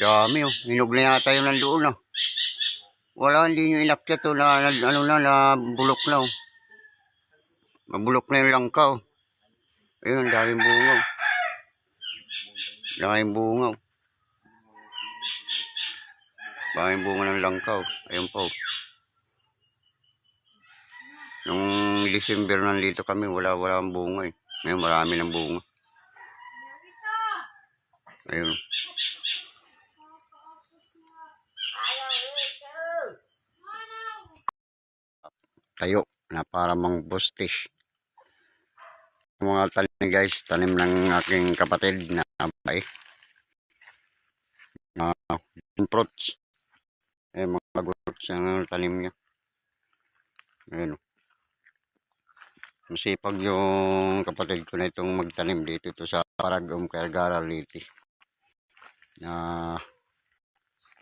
Dami oh. Hinog na yata yung nandoon oh. Wala, hindi nyo inakyat oh, na, na, ano na, na bulok na oh. Mabulok na yung langka oh. Ayun, ang daming bunga oh. Daming bunga oh. Daming bunga ng langka oh. Ayun po oh. Nung December nandito kami, wala wala ang bunga eh. Ngayon marami ng bunga. Ayun. Tayo na para mang bustish. Mga tanim guys, tanim ng aking kapatid na abay. Na fruits. Eh, mga fruits ang tanim niya. Ayun. oh. Masipag yung kapatid ko na itong magtanim dito to sa Paragum Calgara Liti. Na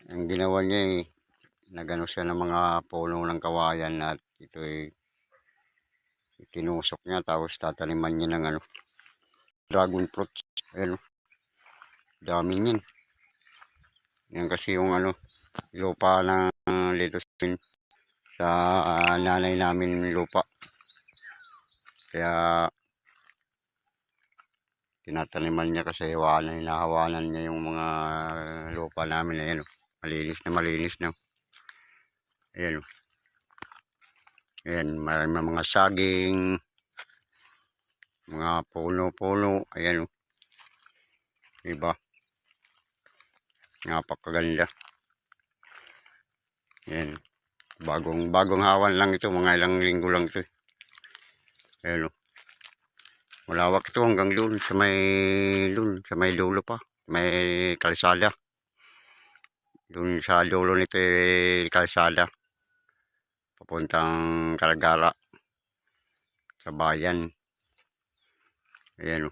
ang ginawa niya eh, nagano siya ng mga puno ng kawayan at ito ay tinusok niya tapos tataniman niya ng ano dragon fruits. Ayun. oh. Dami niyan. Yan kasi yung ano lupa na uh, sa ah, nanay namin lupa. Kaya tinataniman niya kasi hawanan, hinahawanan niya yung mga lupa namin na yan. Malinis na malinis na. Ayan. oh. Ayan, marami mga saging, mga puno-puno. Ayan. oh. Diba? Napakaganda. Ayan. Bagong, bagong hawan lang ito. Mga ilang linggo lang ito. Ayan o. Malawak ito hanggang doon sa may doon sa may dulo pa. May kalsada. Doon sa dulo nito eh, kalsada. Papuntang Calgara. Sa bayan. Ayan o.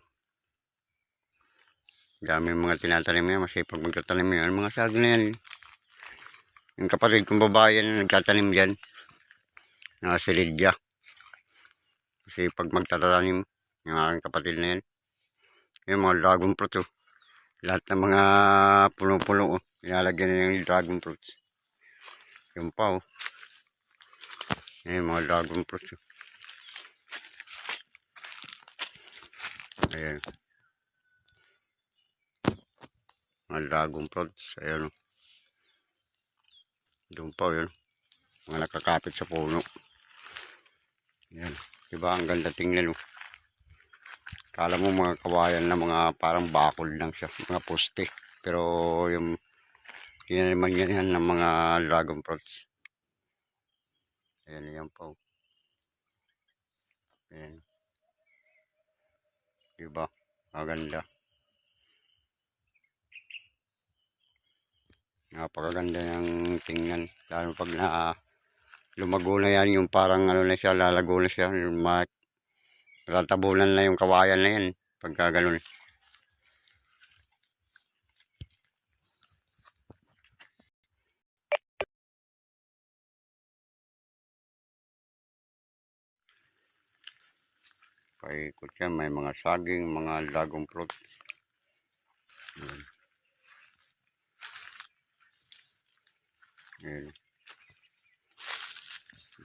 Dami mga tinatanim yan. Masipag magtatanim yan. Mga saging na yan. Yung kapatid kong babae yan nagtatanim yan. Nasa Lydia. Kasi pag magtatanim, yung aking kapatid na yan, yung mga dragon fruit, oh. lahat ng mga puno-puno, oh, ilalagyan na yung dragon fruits. Yung pa, oh. Yung mga dragon fruits. Ayan. Mga dragon fruits, ayan, oh. Doon pa, yun. Mga nakakapit sa puno. Ayan. Diba ang ganda tingnan oh. Kala mo mga kawayan na mga parang bakol lang siya, mga poste. Pero yung niya yan ng mga dragon fruits. Ayan yan po. Ayan. Diba? Maganda. Napakaganda ng tingnan. Lalo pag na lumago na yan yung parang ano na siya, lalago na siya. Yung ma- Tatabunan na yung kawayan na yan. Pagka ganun. Paikot yan. May mga saging, mga dragon fruit. Ayan. Ayan.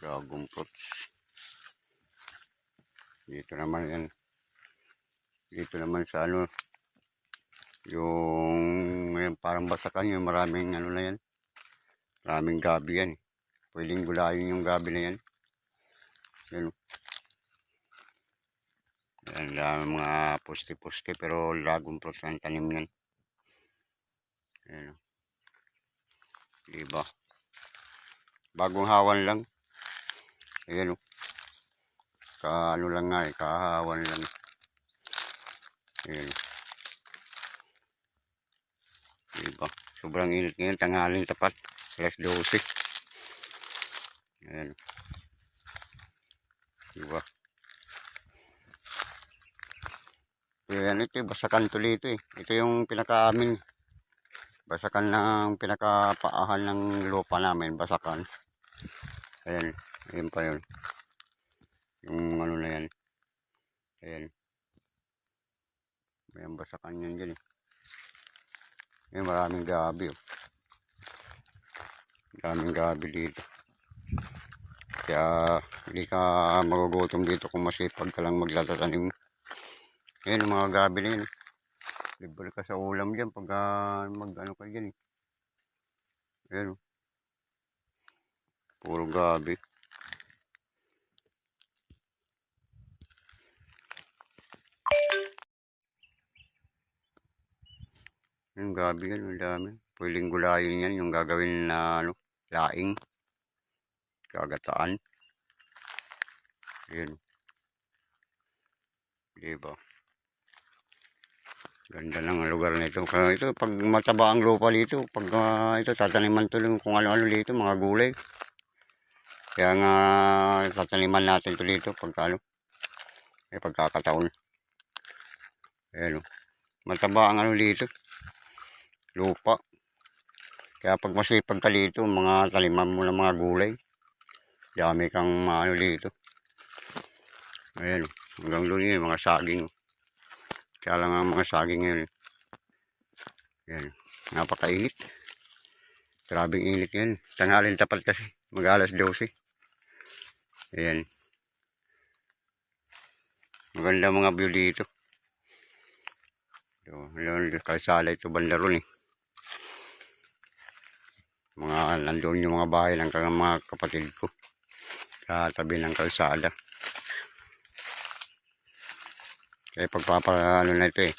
Dragon fruits. Dito naman yan. Dito naman sa ano, yung yung parang basakan yung maraming ano na yan. Maraming gabi yan. Pwedeng gulayin yung gabi na yan. Yan. Oh. Dami mga pusti-pusti pero dragon fruit ang tanim yan. Yan. oh. Diba? Bagong hawan lang. Ayan o. Ka ano lang nga eh, kahawan lang. Ayan. Diba? Sobrang init ngayon, tanghalin tapat. Alas 12. Ayan. Diba? Ayan ito, eh, basakan to dito eh. Ito yung pinaka-amin. Basakan ng pinakapaahan ng lupa namin, basakan. Ayan, ayan pa yun. Yung ano na yan. Ayan. Ayan, basakan yan dyan eh. Eh, maraming gabi. Oh. Daming gabi dito. Kaya hindi ka magugutom dito kung masipag ka lang magtatanim. Ayan, mga gabi na yun. Libre ka sa ulam dyan pag ah, mag ano ka dyan. eh. Ayan. oh. Puro gabi. Yung gabi yan, ang dami. Pwedeng gulayin yan, yung gagawin na ano, laing. Gagataan. Ayan. Diba? Ganda ng lugar nito. Kaya ito, pag mataba ang lupa dito, pag ah, ito, tataniman to lang kung ano-ano dito, mga gulay. Kaya nga, tataniman natin to dito pag ano, may pagkakataon. Ayan o. Mataba ang ano dito. Lupa. Kaya pag masipag ka dito, mga taliman mo ng mga gulay. Dami kang ano dito. Ayan o. Hanggang doon yun, mga saging. oh. Kaya lang ang mga saging ngayon. Ayan. Napakainit. Grabing init yan. Tanghalin tapat kasi. Mag alas 12. Ayan. Maganda mga view dito. Ito, yun, kalsada ito banda ron eh. Mga nandoon yung mga bahay ng mga kapatid ko. Sa tabi ng kalsada. Kaya pagpapaano na ito eh.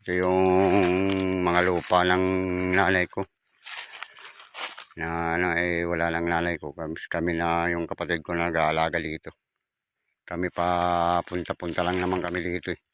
Ito yung mga lupa ng nanay ko. Na ano eh wala lang nanay ko. Kami na yung kapatid ko na nag-aalaga dito. Kami pa punta-punta lang naman kami dito eh.